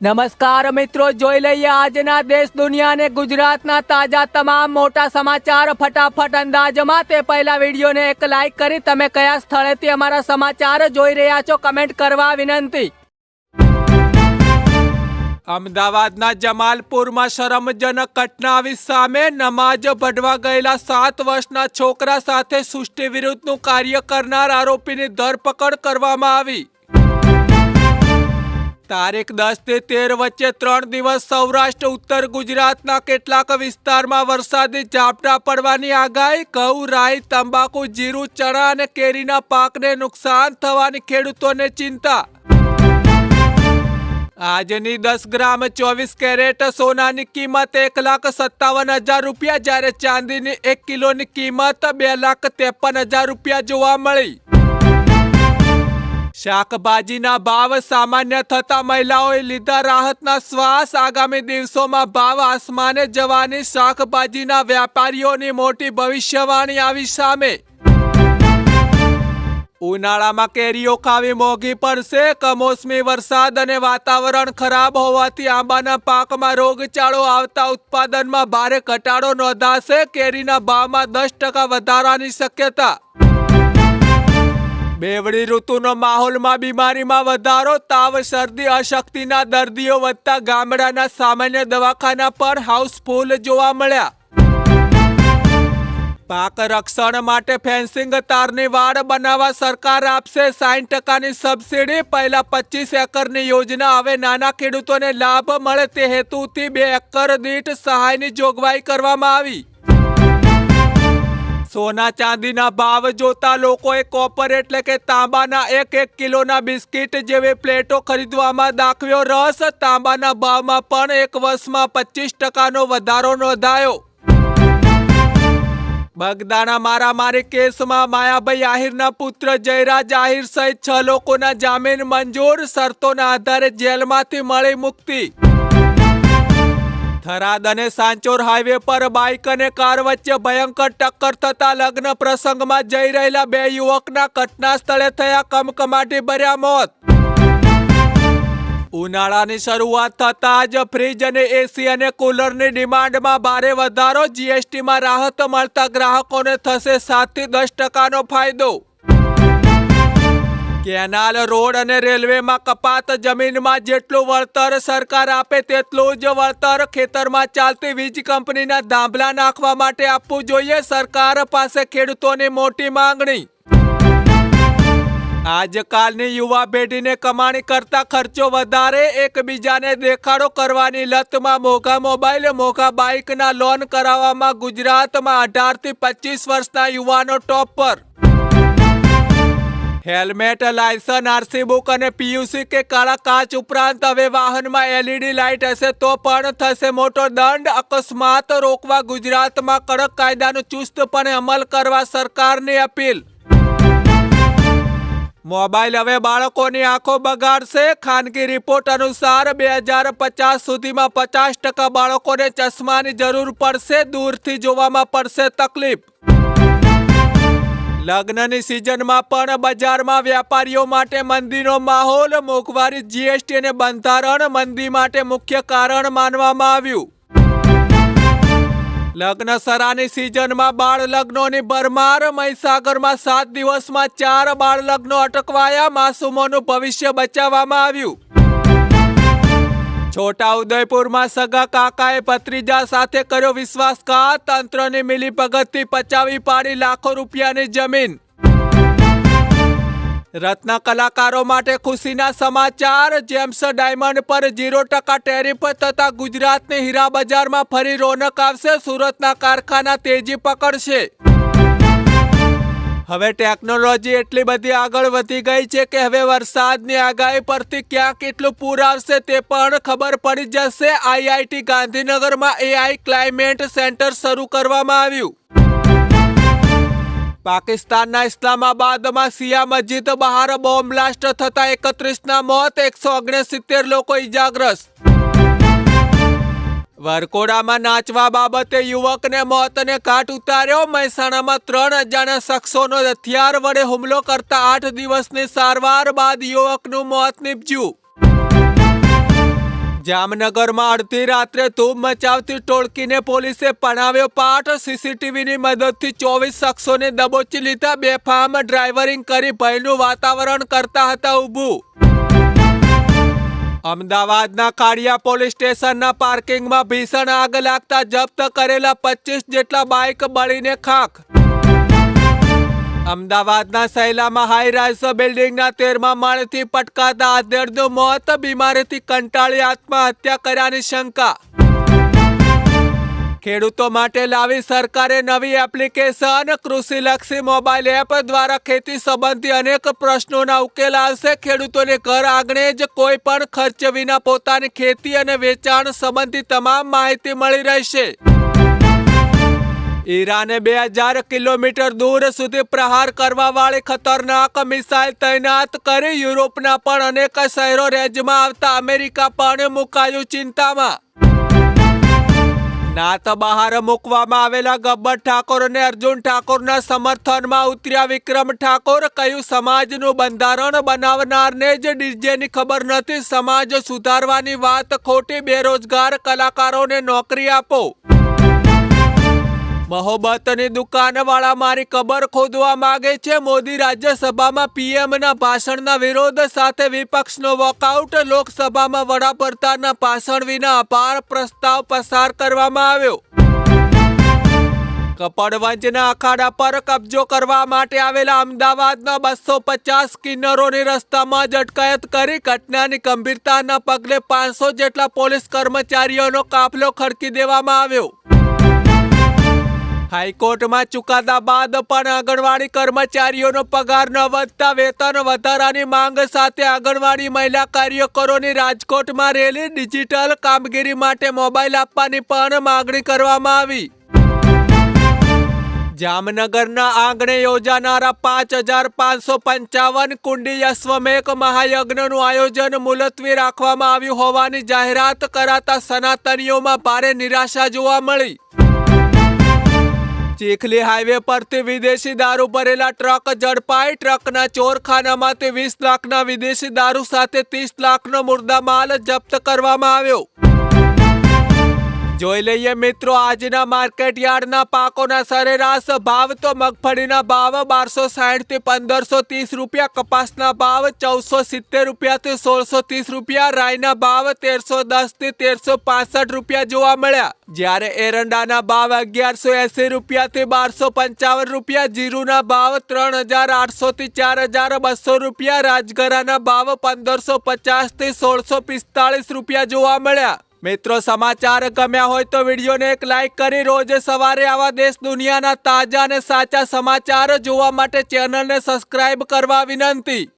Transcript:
નમસ્કાર મિત્રો, જોઈ લઈએ આજના દેશ દુનિયા અને ગુજરાતના તાજા તમામ મોટા સમાચાર ફટાફટ અંદાજમાં. તે પહેલા વિડીયોને એક લાઈક કરી તમે કયા સ્થળેથી અમારા સમાચાર જોઈ રહ્યા છો કમેન્ટ કરવા વિનંતી. અમદાવાદના જમાલપુરમાં શરમજનક ઘટના સામે નમાજ પઢવા ગયેલા સાત વર્ષના છોકરા સાથે સૃષ્ટિ વિરુદ્ધનું કાર્ય કરનાર આરોપીની ધરપકડ કરવામાં આવી. તારીખ દસથી તેર વચ્ચે ત્રણ દિવસ સૌરાષ્ટ્ર, ઉત્તર ગુજરાતના કેટલાક વિસ્તારમાં વરસાદી ઝાપટા પડવાની આગાહી. ઘઉં, રાઈ, તંબાકુ, જીરું, ચણા અને કેરીના પાકને નુકસાન થવાની ખેડૂતોને ચિંતા. આજની દસ ગ્રામ ચોવીસ કેરેટ સોનાની કિંમત એક લાખ સત્તાવન હજાર રૂપિયા, જ્યારે ચાંદીની એક કિલોની કિંમત બે લાખ ત્રેપન હજાર રૂપિયા જોવા મળી. શાકભાજીના ભાવ સામાન્ય થતા મહિલાઓએ લીધા રાહતના શ્વાસ. આગામી દિવસોમાં ભાવ આસમાને જવાની, શાકભાજીના વ્યાપારીઓની મોટી ભવિષ્યવાણી આવી સામે. ઉનાળામાં કેરીઓ ખાવી મોંઘી પડશે. કમોસમી વરસાદ અને વાતાવરણ ખરાબ હોવાથી આંબાના પાકમાં રોગચાળો આવતા ઉત્પાદનમાં ભારે ઘટાડો નોંધાશે. કેરીના ભાવમાં દસ ટકા વધારાની શક્યતા. બેવડી ઋતુનો માહોલમાં બીમારીમાં વધારો, તાવ, શરદી, અશક્તિના દર્દીઓ વધતા ગામડાના સામાન્ય દવાખાના પર હાઉસફુલ જોવા મળ્યા. પાક રક્ષણ માટે ફેન્સિંગ તારની વાડ બનાવવા સરકાર આપશે સાઠ ટકાની સબસિડી. પહેલા પચીસ એકરની યોજના હવે નાના ખેડૂતોને લાભ મળે તે હેતુથી બે એકર દીઠ સહાયની જોગવાઈ કરવામાં આવી. સોના ચાંદીના ભાવ જોતા લોકોએ કોપર એટલે કે તાંબાના એક એક કિલોના બિસ્કિટ જેવી પ્લેટો ખરીદવામાં દાખવ્યો રસ. તાંબાના ભાવમાં પણ એક વર્ષમાં પચીસ ટકાનો વધારો નોંધાયો. બગદાણા મારામારી કેસમાં માયાભાઈ આહિરના પુત્ર જયરાજ આહિર સહિત છ લોકોના જામીન મંજૂર. શરતોના આધારે જેલમાંથી મળી મુક્તિ. થરાદ અને સાંચોર હાઈવે પર બાઇક અને કાર વચ્ચે ભયંકર ટક્કર થતા લગ્ન પ્રસંગમાં જઈ રહેલા બે યુવકના ઘટના સ્થળે થયા કમકમાટી ભર્યા મોત. ઉનાળાની શરૂઆત થતા જ ફ્રીજ અને એસી અને કુલરની ડિમાન્ડમાં ભારે વધારો જીએસટીમાં રાહત મળતા ગ્રાહકોને થશે સાતથી દસ ટકાનો ફાયદો. કેનાલ રોડ અને રેલવેમાં કપાત જમીનમાં જેટલું વળતર સરકાર આપે તેટલું જ વળતર ખેતરમાં ચાલતી વીજ કંપનીના ધાંભલા નાખવા માટે આપવું જોઈએ. સરકાર પાસે ખેડૂતોની મોટી માંગણી. આજકાલની યુવા પેઢીને કમાણી કરતા ખર્ચો વધારે. એકબીજાને દેખાડો કરવાની લતમાં મોઘા મોબાઈલ, મોઘા બાઇકના લોન કરાવવામાં ગુજરાતમાં અઢારથી પચીસ વર્ષના યુવાનો ટોપ પર. હેલ્મેટ, લાયસન્સ, આરસી બુક અને પીયુસી કે કાળા કાચ ઉપરાંત હવે વાહનમાં એલઈડી લાઇટ હશે તો પણ થશે મોટો દંડ. અકસ્માત રોકવા ગુજરાતમાં કડક કાયદાનો ચુસ્તપણે અમલ કરવા સરકારની અપીલ. મોબાઈલ હવે બાળકોની આંખો બગાડશે. ખાનગી રિપોર્ટ અનુસાર બે હજાર પચાસ સુધીમાં પચાસ ટકા બાળકોને ચશ્માની જરૂર પડશે. દૂરથી જોવામાં પડશે તકલીફ. લગ્નની સિઝનમાં પણ બજારમાં વેપારીઓ માટે મંદીનો માહોલ, મોંઘવારી જીએસટી અને બંધારણ મંદી માટે મુખ્ય કારણ માનવામાં આવ્યું. લગ્ન સરાની સિઝનમાં બાળ લગ્નોની ભરમાર, મહીસાગરમાં સાત દિવસમાં ચાર બાળ લગ્નો અટકવાયા, માસૂમોનું ભવિષ્ય બચાવવામાં આવ્યું. છોટા ઉદયપુરમાં સગા કાકાએ ભત્રીજા સાથે કર્યો વિશ્વાસઘાત. તંત્રની મિલીભગતથી પચાવી પાડી લાખો રૂપિયાની જમીન. રત્ન કલાકારો માટે ખુશીના સમાચાર. જેમ્સ ડાયમંડ પર ઝીરો ટકા ટેરિફ તથા ગુજરાતની હીરા બજારમાં ફરી રોનક આવશે. સુરતના કારખાના તેજી પકડશે. હવે ટેકનોલોજી એટલી બધી આગળ વધી ગઈ છે કે હવે વરસાદની આગાહી પરથી ક્યાં કેટલું પૂર આવશે તે પણ ખબર પડી જશે. આઈઆઈટી ગાંધીનગરમાં એઆઈ ક્લાઇમેટ સેન્ટર શરૂ કરવામાં આવ્યું. પાકિસ્તાનના ઇસ્લામાબાદમાં સિયા મસ્જિદ બહાર બોમ્બ બ્લાસ્ટ થતા એકત્રીસના મોત, એકસો ઓગણસિત્તેર લોકો ઇજાગ્રસ્ત વરકોડામાં નાચવા બાબતે યુવકને મોતને કાટ ઉતાર્યો. મહેસાણામાં ત્રણ અજાણ્યા શખ્સોનો હથિયાર વડે હુમલો કરતા આઠ દિવસની સારવાર બાદ યુવકનું મોત નીપજ્યું. જામનગરમાં અડધી રાત્રે ધૂમ મચાવતી ટોળકીને પોલીસે પણાવ્યો પાઠ. સીસીટીવીની મદદથી ચોવીસ શખ્સોને દબોચી લીધા. બેફામ ડ્રાઈવરિંગ કરી ભયનું વાતાવરણ કરતા હતા ઊભું. અમદાવાદના કાળિયા પોલીસ સ્ટેશનના પાર્કિંગમાં ભીષણ આગ લાગતા જપ્ત કરેલા પચીસ જેટલા બાઇક બળીને ખાખ. અમદાવાદના સહેલામાં હાઈ રાઇઝ બિલ્ડિંગના તેરમા માળથી પટકાતા આધેડનું મોત, બીમારીથી કંટાળી, આત્મહત્યા કર્યાની શંકા. ખેડૂતો માટે લાવી સરકારે નવી એપ્લિકેશન. કૃષિલક્ષી મોબાઈલ એપ દ્વારા ખેતી સંબંધી અનેક પ્રશ્નોના ઉકેલ આવશે. ખેડૂતોને ઘર આંગણે જ કોઈ પણ ખર્ચ વિના પોતાની ખેતી અને વેચાણ સંબંધી તમામ માહિતી મળી રહેશે. ઈરાને બે હજાર કિલોમીટર દૂર સુધી પ્રહાર કરવા વાળી ખતરનાક મિસાઇલ તૈનાત કરી યુરોપના પણ અનેક શહેરો રેન્જમાં આવતા અમેરિકા પણ મુકાયું ચિંતામાં. નાત બહાર મૂકવામાં આવેલા ગબ્બર ઠાકોર અને અર્જુન ઠાકોરના સમર્થનમાં ઉતર્યા વિક્રમ ઠાકોર કયું સમાજનું બંધારણ બનાવનારને જ ડીજેની ખબર નથી. સમાજ સુધારવાની વાત ખોટી બેરોજગાર કલાકારોને નોકરી આપો. મહોબતની દુકાનવાળા મારી કબર ખોદવા માંગે છે. મોદી રાજ્યસભામાં પીએમના ભાષણના વિરોધ સાથે વિપક્ષનો વોકઆઉટ લોકસભામાં વડાપ્રધાનના ભાષણ વિના અપાર પ્રસ્તાવ પસાર કરવામાં આવ્યો. કપડવંજના અખાડા પર કબજો કરવા માટે આવેલા અમદાવાદના બસો પચાસ કિન્નરોની રસ્તામાં જ અટકાયત કરી. ઘટનાની ગંભીરતાના પગલે પાંચસો જેટલા પોલીસ કર્મચારીઓનો કાફલો ખડકી દેવામાં આવ્યો. હાઈકોર્ટમાં ચુકાદા બાદ પણ આંગણવાડી કર્મચારીઓનો પગાર ન વધતા વેતન વધારાની માંગ સાથે આંગણવાડી મહિલા કાર્યકરોની રાજકોટમાં રેલી ડિજિટલ કામગીરી માટે મોબાઈલ આપવાની પણ માંગણી કરવામાં આવી. જામનગરના આંગણે યોજાનારા પાંચ હજાર પાંચસો પંચાવન કુંડી અશ્વમેક મહાયજ્ઞનું આયોજન મુલતવી રાખવામાં આવ્યું હોવાની જાહેરાત કરાતા સનાતનીઓમાં ભારે નિરાશા જોવા મળી. ચીખલી હાઈવે પરથી વિદેશી દારૂ ભરેલા ટ્રક ઝડપાઈ. ટ્રકના ચોરખાનામાંથી વીસ લાખના વિદેશી દારૂ સાથે ત્રીસ લાખનો મુર્દા માલ જપ્ત કરવામાં આવ્યો. જોઈ લઈએ મિત્રો, આજના માર્કેટ યાર્ડના પાકોના સરેરાશ ભાવ તો મગફળીના ભાવ બારસો સાઠથી પંદરસો ત્રીસ રૂપિયા, કપાસના ભાવ ચૌદસો સિત્તેર રૂપિયાથી સોળસો ત્રીસ રૂપિયા રાયના ભાવ તેરસો દસથી તેરસો પાસઠ રૂપિયા જોવા મળ્યા. જ્યારે એરંડાના ભાવ અગિયારસો એસી રૂપિયાથી બારસો પંચાવન રૂપિયા, જીરુના ભાવ ત્રણ હજાર આઠસો થી ચાર હજાર બસો રૂપિયા રાજગરાના ભાવ પંદરસો પચાસથી સોળસો પિસ્તાળીસ રૂપિયા જોવા મળ્યા. મિત્રો, સમાચાર ગમ્યા હોય તો વિડીયોને એક લાઈક કરી રોજ સવારે આવા દેશ દુનિયાના તાજા અને સાચા સમાચાર જોવા માટે ચેનલને સબસ્ક્રાઇબ કરવા વિનંતી.